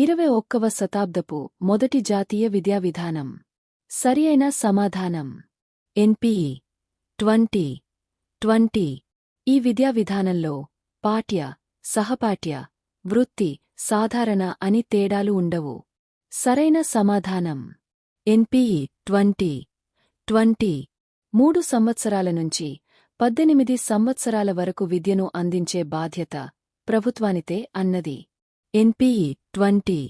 ఇరవై ఒక్కవ శతాబ్దపు మొదటి జాతీయ విద్యా విధానం. సరియైన సమాధానం. NPE twenty twenty. ఈ విద్యా విధానంలో పాఠ్య సహపాఠ్య వృత్తి సాధారణ అని తేడాలు ఉండవు. సరైన సమాధానం. NPE twenty twenty. మూడు సంవత్సరాల నుంచి పద్దెనిమిది సంవత్సరాల వరకు విద్యను అందించే బాధ్యత ప్రభుత్వానితే అన్నది. ఎన్పిఈ ట్వంటీ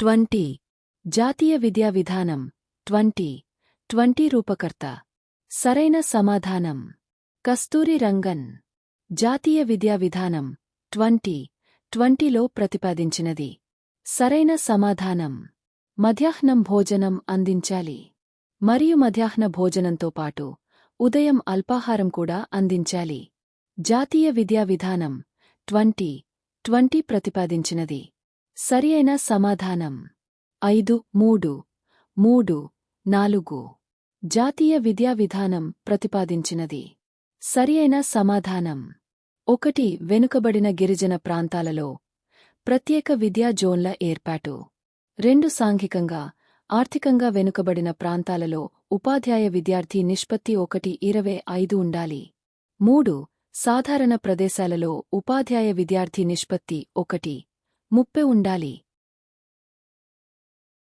ట్వంటీ జాతీయ విద్యా విధానం ట్వంటీ ట్వంటీ రూపకర్త సరైన సమాధానం కస్తూరి రంగన్ జాతీయ విద్యా విధానం ట్వంటీ ట్వంటీలో ప్రతిపాదించినది సరైన సమాధానం మధ్యాహ్నం భోజనం అందించాలి మరియు మధ్యాహ్న భోజనంతో పాటు ఉదయం అల్పాహారం కూడా అందించాలి జాతీయ విద్యా విధానం ట్వంటీ ట్వంటీ ప్రతిపాదించినది. సరియైన సమాధానం. ఐదు మూడు మూడు నాలుగు. జాతీయ విద్యా విధానం ప్రతిపాదించినది. సరియైన సమాధానం. ఒకటి వెనుకబడిన గిరిజన ప్రాంతాలలో ప్రత్యేక విద్యా జోన్ల ఏర్పాటు. రెండు సాంఘికంగా ఆర్థికంగా వెనుకబడిన ప్రాంతాలలో ఉపాధ్యాయ విద్యార్థి నిష్పత్తి ఒకటి ఇరవై ఐదు ఉండాలి. మూడు సాధారణ ప్రదేశాలలో ఉపాధ్యాయ విద్యార్థి నిష్పత్తి ఒకటి. ముప్పై ఉండాలి.